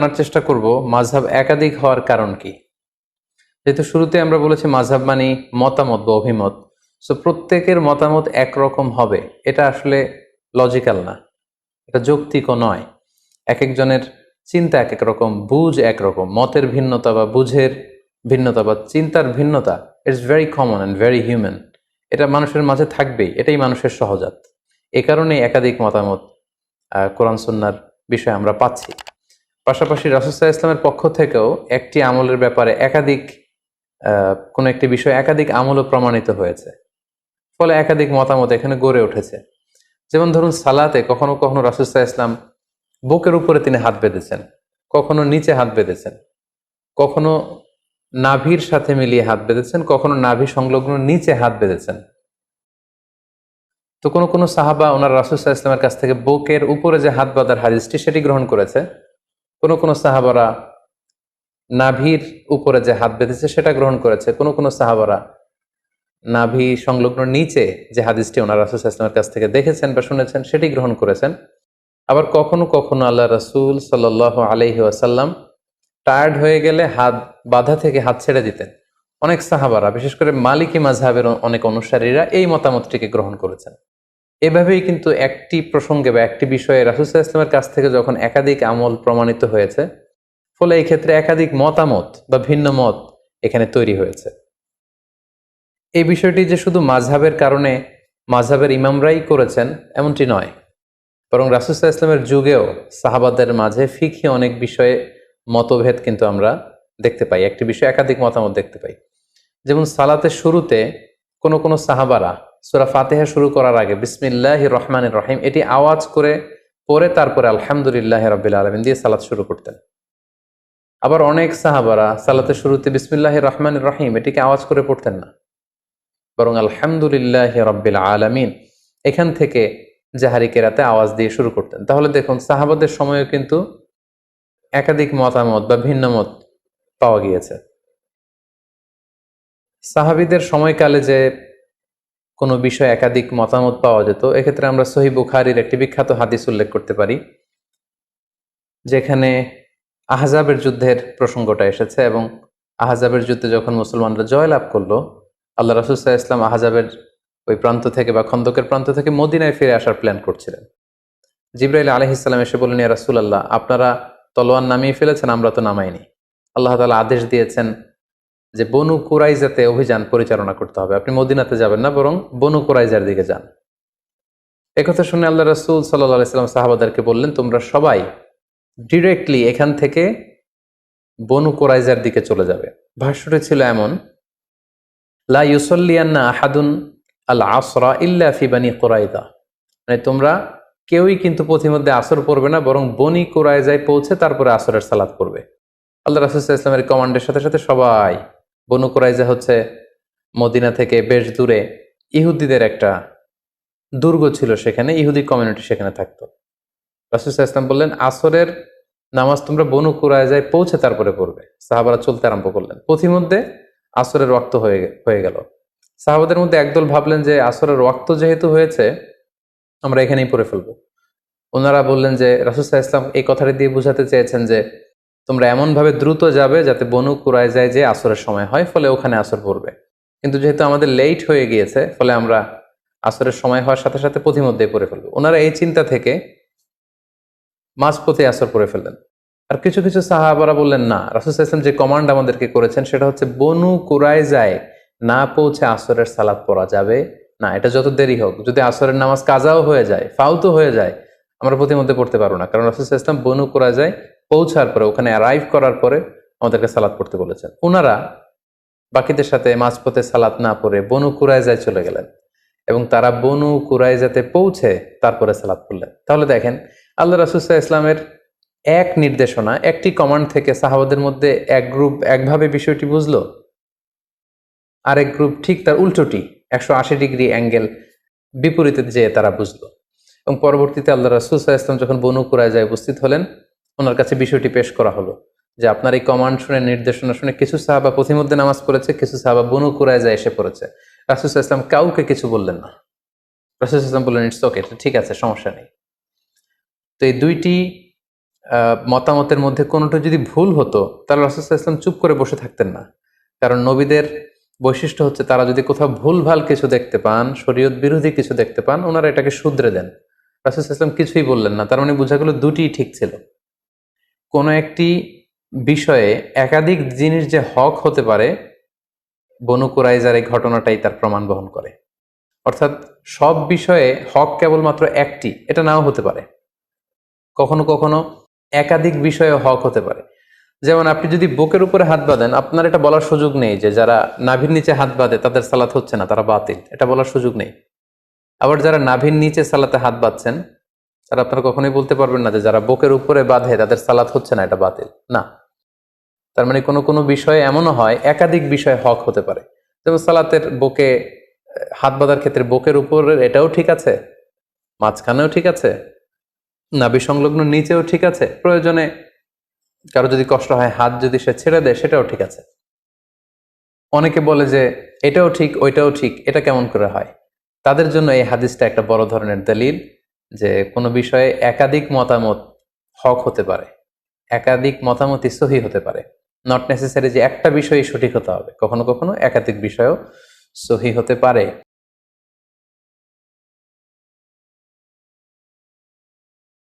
জানার চেষ্টা করব, মাঝহাব একাধিক হওয়ার কারণ কি? যেহেতু শুরুতে আমরা বলেছি মাঝহাব মানে মতামত বা অভিমত সো প্রত্যেকের মতামত একরকম হবে, এটা আসলে লজিক্যাল না, এটা যৌক্তিকও নয়। এক একজনের চিন্তা এক এক রকম, বুঝ একরকম, মতের ভিন্নতা বা বুঝের ভিন্নতা বা চিন্তার ভিন্নতা it's very common and very human এটা মানুষের মাঝে থাকবেই, এটাই মানুষের সহজাত। এ কারণেই একাধিক মতামত কোরআন সন্ন্যার বিষয়ে আমরা পাচ্ছি। পাশাপাশি রাসুসাহ ইসলামের পক্ষ থেকেও একটি আমলের ব্যাপারে একাধিক কোনো একটি বিষয় একাধিক আমলও প্রমাণিত হয়েছে। ফলে একাধিক মতামত এখানে গড়ে উঠেছে। যেমন ধরুন সালাতে কখনো কখনো রাসুসাহ ইসলাম বুকের উপরে তিনি হাত বেঁধেছেন, কখনো নিচে হাত বেঁধেছেন, কখনো নাভির সাথে মিলিয়ে হাত বেঁধেছেন, কখনো নাভি সংলগ্ন নিচে হাত বেঁধেছেন। তো কোনো কোনো সাহাবা ওনার রাসুসাহ ইসলামের কাছ থেকে বুকের উপরে যে হাত বাঁধার হাদিসটি সেটি গ্রহণ করেছে। কোনো কোনো সাহাবারা নাভির উপরে যে হাত বেঁধেছে সেটা গ্রহণ করেছে। কোনো কোনো সাহাবারা নাভি সংলগ্ন নিচে যে হাদিসটি ওনার রাসুল ইসলামের কাছ থেকে দেখেছেন বা শুনেছেন সেটি গ্রহণ করেছেন। আবার কখনো কখনো আল্লাহ রাসুল সাল আলহি আসাল্লাম টায়ার্ড হয়ে গেলে হাত বাধা থেকে হাত ছেড়ে দিতেন। অনেক সাহাবারা, বিশেষ করে মালিকি মাঝহাবের অনেক অনুসারীরা এই মতামতটিকে গ্রহণ করেছেন। এভাবেই কিন্তু একটি প্রসঙ্গে বা একটি বিষয়ে রাসুসাহ ইসলামের কাছ থেকে যখন একাধিক আমল প্রমাণিত হয়েছে, ফলে এই ক্ষেত্রে একাধিক মতামত বা ভিন্ন মত এখানে তৈরি হয়েছে। এই বিষয়টি যে শুধু মাঝহাবের কারণে মাঝহাবের ইমামরাই করেছেন, এমনটি নয়। বরং রাসুসাহ ইসলামের যুগেও সাহাবাদের মাঝে ফিখি অনেক বিষয়ে মতভেদ কিন্তু আমরা দেখতে পাই, একটি বিষয়ে একাধিক মতামত দেখতে পাই। যেমন সালাতের শুরুতে কোনো কোনো সাহাবারা সুরা ফাতেহা শুরু করার আগে বিসমিল্লাহ রহমান রহিম, এটি আওয়াজ করে পরে তারপরে আলহামদুলিল্লাহ রবিল আলমিন দিয়ে সালাত শুরু করতেন। আবার অনেক সাহাবারা সালাতের শুরুতে বিসমিল্লাহ রহমান রহিম, এটিকে আওয়াজ করে পড়তেন না। বরং আলহামদুলিল্লাহ রব্বিল আলমিন এখান থেকে জাহারি কেরাতে আওয়াজ দিয়ে শুরু করতেন। তাহলে দেখুন, সাহাবাদের সময়ও কিন্তু একাধিক মতামত বা ভিন্ন মত পাওয়া গিয়েছে। সাহাবিদের সময়কালে যে কোনো বিষয়ে একাধিক মতামত পাওয়া যেত, এক্ষেত্রে আমরা সহি বুখারির একটি বিখ্যাত হাদিস উল্লেখ করতে পারি, যেখানে আহজাবের যুদ্ধের প্রসঙ্গটা এসেছে এবং আহজাবের যুদ্ধে যখন মুসলমানরা জয়লাভ করল, আল্লাহ রাসুসাহ ইসলাম আহজাবের ওই প্রান্ত থেকে বা খন্দকের প্রান্ত থেকে মদিনায় ফিরে আসার প্ল্যান করছিলেন। জিব্রাইল আলহিসাল্লাম এসে বললেন রাসুল আল্লাহ আপনারা তলোয়ার নামিয়ে ফেলেছেন, আমরা তো নামাইনি। আল্লাহ তালা আদেশ দিয়েছেন যে বনু কুরাইজাতে অভিযান পরিচালনা করতে হবে। আপনি মদিনাতে যাবেন না, বরং বনু কুরাইজার দিকে যান। একথা শুনে আল্লাহ রসুল সাল্লাহ সাল্লাম সাহাবাদারকে বললেন, তোমরা সবাই ডিরেক্টলি এখান থেকে বনু কোরাইজার দিকে চলে যাবে। ভাষ্যটি ছিল এমন, লা ইউসল্লিয়ান্না আহাদুন আল আসরা ইল্লা ফিবানি কোরাইদা। মানে তোমরা কেউই কিন্তু পথিমধ্যে আসর পড়বে না, বরং বনি কোরাইজায় পৌঁছে তারপরে আসরের সালাদ পড়বে। আল্লাহ রাসুল ইসলামের কমান্ডের সাথে সাথে সবাই বনু কোরাইজা হচ্ছে মদিনা থেকে বেশ দূরে। ইহুদিদের একটা দুর্গ ছিল সেখানে, ইহুদি কমিউনিটি সেখানে থাকতো। রাসুল ইসলাম বললেন, আসরের নামাজ তোমরা বনু কুরাইজায় পৌঁছে তারপরে পড়বে। সাহাবারা চলতে আরম্ভ করলেন। পথিমধ্যে আসরের রক্ত হয়ে হয়ে গেল। সাহাবাদের মধ্যে একদল ভাবলেন যে, আসরের রক্ত যেহেতু হয়েছে, আমরা এখানেই পড়ে ফেলব। ওনারা বললেন যে রাসুসাহ ইসলাম এই কথাটি দিয়ে বুঝাতে চেয়েছেন যে তোমরা এমনভাবে দ্রুত যাবে যাতে বনু কুরায় যায় যে আসরের সময় হয়, ফলে ওখানে আসর পড়বে। কিন্তু যেহেতু আমাদের লেট হয়ে গিয়েছে, ফলে আমরা আসরের সময় হওয়ার সাথে সাথে পথিমধ্যে পড়ে ফেলব। ওনারা এই চিন্তা থেকে মাঝপথে আসর পড়ে ফেললেন। আর কিছু কিছু সাহাবারা বললেন, না, রাসুল ইসলাম যে কমান্ড আমাদেরকে করেছেন, সেটা হচ্ছে বনু কুরাই যায় না পৌঁছে আসরের সালাদ পড়া যাবে। না, এটা যত দেরি হোক, যদি আসরের নামাজ কাজাও হয়ে যায় ফাউতো হয়ে যায়, আমরা প্রতিমধ্যে পড়তে পারব না। কারণ রাসুল ইসলাম বনু কুরায় যায় পৌঁছার পরে, ওখানে অ্যারাইভ করার পরে আমাদেরকে সালাদ পড়তে বলেছেন। ওনারা বাকিদের সাথে মাঝপথে সালাদ না পড়ে বনু কুরাইজায় চলে গেলেন এবং তারা বনু কুরাইজাতে পৌঁছে তারপরে সালাদ পড়লেন। তাহলে দেখেন, আল্লাহ রাসুসাহ ইসলামের এক নির্দেশনা, একটি কমান্ড থেকে সাহাবাদের মধ্যে এক গ্রুপ একভাবে বিষয়টি বুঝলো, আরেক গ্রুপ ঠিক তার উল্টোটি, একশো আশি ডিগ্রি অ্যাঙ্গেল বিপরীতে যেয়ে তারা বুঝলো। এবং পরবর্তীতে আল্লাহ রাসুসাহ ইসলাম যখন বনু কুরাইজায় উপস্থিত হলেন ওনার কাছে বিষয়টি পেশ করা হলো যে আপনার এই কমান্ড শুনে, নির্দেশনা শুনে কিছু সাহাবা পথিমধ্যে নামাজ পড়েছে, কিছু সাহাবা বনু কুরাইজায় এসে পড়েছে। রাসুসাহ ইসলাম কাউকে কিছু বললেন না। রাসুল ইসলাম বললেন, ইটস ওকে, ঠিক আছে, সমস্যা নেই। তো এই দুইটি মতামতের মধ্যে কোনোটা যদি ভুল হতো, তাহলে রাসুসাহ ইসলাম চুপ করে বসে থাকতেন না। কারণ নবীদের বৈশিষ্ট্য হচ্ছে তারা যদি কোথাও ভুলভাল কিছু দেখতে পান, শরীয়ত বিরোধী কিছু দেখতে পান, ওনারা এটাকে শুধরে দেন। রাসুল ইসলাম কিছুই বললেন না, তার মানে বোঝা গেল দুটিই ঠিক ছিল। কোনো একটি বিষয়ে একাধিক জিনিস যে হক হতে পারে, বনু কুরাইজার এই ঘটনাটাই তার প্রমাণ বহন করে। অর্থাৎ সব বিষয়ে হক কেবলমাত্র একটি, এটা নাও হতে পারে। কখনো কখনো একাধিক বিষয়ে হক হতে পারে। যেমন আপনি যদি বুকের উপরে হাত বাঁধেন, আপনার এটা বলার সুযোগ নেই যে যারা নাভির নিচে হাত বাঁধে, তাদের সালাত হচ্ছে না, তারা বাতিল, এটা বলার সুযোগ নেই। আবার যারা নাভির নিচে সালাতে হাত বাঁধছেন তারা আপনারা কখনোই বলতে পারবেন না যে যারা বুকের উপরে বাঁধে তাদের সালাত হচ্ছে না, এটা বাতিল। না। তার মানে কোনো কোনো বিষয়ে এমনও হয়, একাধিক বিষয় হক হতে পারে। যেমন সালাতের বুকে, হাত বাঁধার ক্ষেত্রে বুকের উপরে এটাও ঠিক আছে, মাঝখানেও ঠিক আছে নাভি সংলগ্ন নিচেও ঠিক আছে, প্রয়োজনে কারও যদি কষ্ট হয়, হাত যদি সে ছেড়ে দেয়, সেটাও ঠিক আছে। অনেকে বলে যে এটাও ঠিক, ওইটাও ঠিক, এটা কেমন করে হয়? তাদের জন্য এই হাদিসটা একটা বড় ধরনের দলিল। যে কোনো বিষয়ে একাধিক মতামত হক হতে পারে, একাধিক মতামতই সহি হতে পারে। নট নেসেসারি যে একটা বিষয়ই সঠিক হতে হবে, কখনো কখনো একাধিক বিষয়ও সহি হতে পারে।